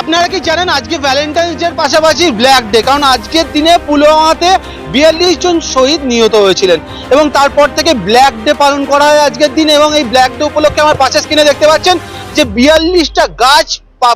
আপনারা কি জানেন আজকে ভ্যালেন্টাইন্স ডের পাশাপাশি ব্ল্যাক ডে কারণ আজকের দিনে পুলওয়ামাতে বিয়াল্লিশ জন শহীদ নিহত হয়েছিলেন। এবং তারপর থেকে ব্ল্যাক ডে পালন করা হয় আজকের দিনে। এবং এই ব্ল্যাক ডে উপলক্ষে আমার পাশে স্ক্রিনে দেখতে পাচ্ছেন যে বিয়াল্লিশটা গাছ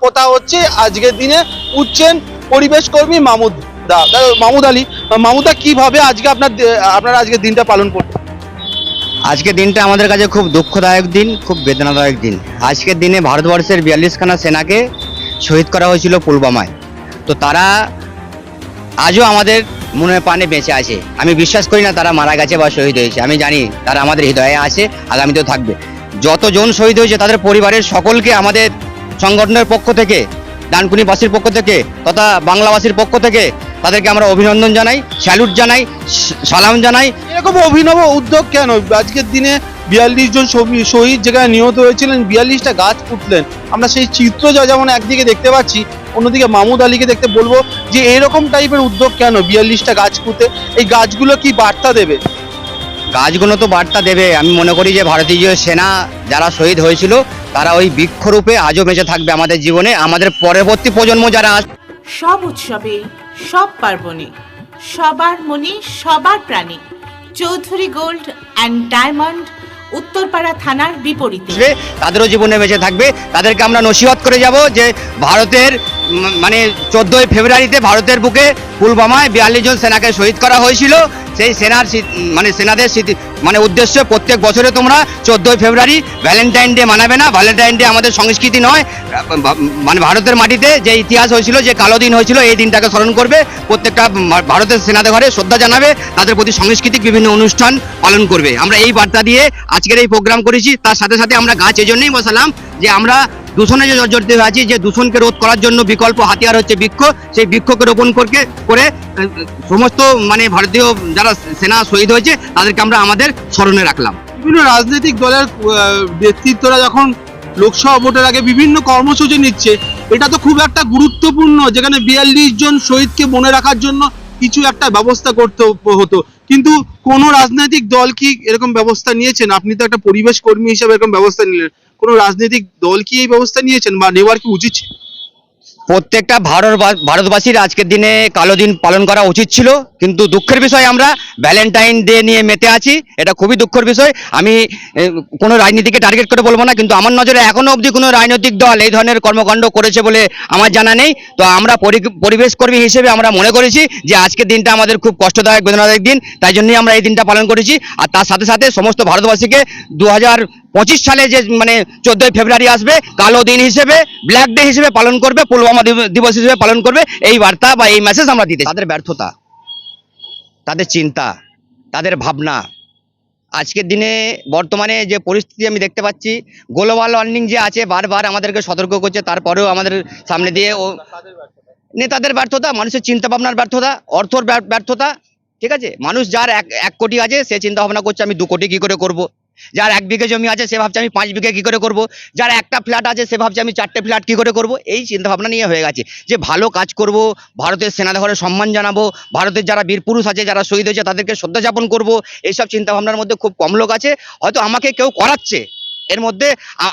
পোতা হচ্ছে আজকের দিনে উঠছেন পরিবেশ কর্মী মামুদ দা। মামুদ আলী, মামুদা কীভাবে আজকে আপনার আপনারা আজকের দিনটা পালন করছেন আজকের দিনটা আমাদের কাছে খুব দুঃখদায়ক দিন, খুব বেদনাদায়ক দিন। আজকের দিনে ভারতবর্ষের বিয়াল্লিশখানা সেনাকে শহীদ করা হয়েছিল পুলবামায় তো তারা আজও আমাদের মনে প্রাণে বেঁচে আছে। আমি বিশ্বাস করি না তারা মারা গেছে বা শহীদ হয়েছে। আমি জানি তারা আমাদের হৃদয়ে আছে, আগামীতেও থাকবে। যতজন শহীদ হয়েছে তাদের পরিবারের সকলকে আমাদের সংগঠনের পক্ষ থেকে, ডানকুনিবাসীর পক্ষ থেকে তথা বাংলাবাসীর পক্ষ থেকে তাদেরকে আমরা অভিনন্দন জানাই, স্যালুট জানাই সালাম জানাই। এরকম অভিনব উদ্যোগ কেন? আজকের দিনে বিয়াল্লিশ জন শহী- শহীদ যেখানে নিহত হয়েছিলেন বিয়াল্লিশটা গাছ পুঁতলেন। আমরা সেই চিত্র যা যেমন একদিকে দেখতে পাচ্ছি অন্যদিকে মামুদ আলীকে দেখতে বলব যে এরকম টাইপের উদ্যোগ কেন বিয়াল্লিশটা গাছ পুঁতে? এই গাছগুলো কি বার্তা দেবে? গাছগুলো তো বার্তা দেবে। আমি মনে করি যে ভারতীয় সেনা যারা শহীদ হয়েছিল তারা ওই বৃক্ষরূপে আজও বেঁচে থাকবে আমাদের জীবনে আমাদের পরবর্তী প্রজন্ম যারা সব উৎসবে সব পার্বণে সবার মনে সবার প্রাণে Chowdhury gold and diamond Uttarpara থানার বিপরীতে। তাদেরও জীবনে বেঁচে থাকবে তাদেরকে আমরা নসিহত করে যাব যে ভারতের মানে চোদ্দোই ফেব্রুয়ারিতে ভারতের বুকে পুলবামায় বিয়াল্লিশ জন সেনাকে শহীদ করা হয়েছিল। সেই সেনার মানে সেনাদের স্মৃতি মানে উদ্দেশ্যে প্রত্যেক বছরে তোমরা চোদ্দোই ফেব্রুয়ারি ভ্যালেন্টাইন ডে মানাবে না। ভ্যালেন্টাইন ডে আমাদের সংস্কৃতি নয়। মানে ভারতের মাটিতে যে ইতিহাস হয়েছিল, যে কালো দিন হয়েছিল, এই দিনটাকে স্মরণ করবে। প্রত্যেকটা ভারতের সেনাদের ঘরে শ্রদ্ধা জানাবে। তাদের প্রতি সাংস্কৃতিক বিভিন্ন অনুষ্ঠান পালন করবে। আমরা এই বার্তা দিয়ে আজকের এই প্রোগ্রাম করেছি। তার সাথে সাথে আমরা গাছ এই এজন্যই বসালাম যে আমরা দূষণে যে জর্জরিত হয়ে আছি, যে দূষণকে রোধ করার জন্য বিকল্প হাতিয়ার হচ্ছে বৃক্ষ, সেই বৃক্ষকে রোপণ করকে, করে সমস্ত মানে ভারতীয় যারা সেনা শহীদ হয়েছে, তাদেরকে আমরা আমাদের স্মরণে রাখলাম। বিভিন্ন রাজনৈতিক দলের ব্যক্তিত্বরা যখন লোকসভা ভোটের আগে বিভিন্ন কর্মসূচি নিচ্ছে, এটা তো খুব একটা গুরুত্বপূর্ণ, যেখানে বিয়াল্লিশ জন শহীদকে মনে রাখার জন্য কিছু একটা ব্যবস্থা করতে হতো। কিন্তু কোন রাজনৈতিক দল কি এরকম ব্যবস্থা নিয়েছেন? আপনি তো একটা পরিবেশ কর্মী হিসেবে এরকম ব্যবস্থা নিলেন। কোন রাজনৈতিক দল কি এই ব্যবস্থা নিয়েছেন বা নেওয়ার কি উচিত? প্রত্যেকটা ভারত ভারতবাসীর আজকের দিনে কালো দিন পালন করা উচিত ছিল, কিন্তু দুঃখের বিষয় আমরা ভ্যালেন্টাইন ডে নিয়ে মেতে আছি, এটা খুবই দুঃখের বিষয়। আমি কোনো রাজনীতিকে টার্গেট করে বলব না, কিন্তু আমার নজরে এখনও অবধি কোনো রাজনৈতিক দল এই ধরনের কর্মকাণ্ড করেছে বলে আমার জানা নেই। তো আমরা পরি- পরিবেশ কর্মী হিসেবে আমরা মনে করেছি যে আজকের দিনটা আমাদের খুব কষ্টদায়ক, বেদনাদায়ক দিন, তাই জন্যই আমরা এই দিনটা পালন করেছি। আর তার সাথে সাথে সমস্ত ভারতবাসীকে দু হাজার পঁচিশ সালে যে মানে চোদ্দই ফেব্রুয়ারি আসবে, কালো দিন হিসেবে ব্ল্যাক ডে হিসেবে পালন করবে, পুলওয়ামা দিবস হিসেবে পালন করবে, এই বার্তা বা এই মেসেজ আমরা দিতে তাদের ব্যর্থতা, তাদের চিন্তা, তাদের ভাবনা। আজকের দিনে বর্তমানে যে পরিস্থিতি আমি দেখতে পাচ্ছি গ্লোবাল ওয়ার্মিং যে আছে, বারবার আমাদেরকে সতর্ক করছে, তারপরেও আমাদের সামনে দিয়ে ও নেতাদের ব্যর্থতা, মানুষের চিন্তা ভাবনার ব্যর্থতা, অর্থর ব্যর্থতা, ঠিক আছে? মানুষ যার এক এক কোটি আছে, সে চিন্তা ভাবনা করছে, আমি দু কোটি কি করে করব? যার এক বিঘে জমি আছে, সে ভাবছে আমি পাঁচ বিঘে কি করে করব? যার একটা ফ্ল্যাট আছে, সে ভাবছে আমি চারটে ফ্ল্যাট কি করে করব? এই চিন্তা ভাবনা নিয়ে হয়ে গেছে। যে ভালো কাজ করব, ভারতের সেনাধরে সম্মান জানাব, ভারতের যারা বীর পুরুষ আছে, যারা শহীদ হয়েছে, তাদেরকে শ্রদ্ধা যাপন করব, এইসব চিন্তা ভাবনার মধ্যে খুব কম লোক আছে। হয়তো আমাকে কেউ করাচ্ছে। এর মধ্যে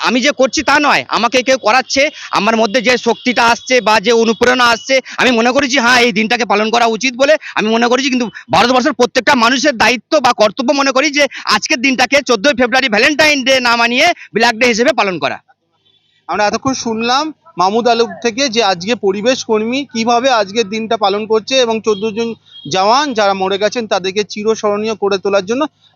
আমি যে করছি তা নয়, আমাকে কেউ করাচ্ছে, আমার মধ্যে যে শক্তিটা আসছে বা যে অনুপ্রেরণা আসছে, আমি মনে করেছি হ্যাঁ এই দিনটাকে পালন করা উচিত বলে আমি মনে করেছি কিন্তু ভারতবর্ষের প্রত্যেকটা মানুষের দায়িত্ব বা কর্তব্য মনে করি যে, আজকের দিনটাকে চোদ্দই ফেব্রুয়ারি ভ্যালেন্টাইন ডে না মানিয়ে ব্ল্যাক ডে হিসেবে পালন করা। আমরা এতক্ষণ শুনলাম মামুদ আলম থেকে যে আজকে পরিবেশ কর্মী কীভাবে আজকের দিনটা পালন করছে এবং চোদ্দ জন জওয়ান যারা মরে গেছেন তাদেরকে চিরস্মরণীয় করে তোলার জন্য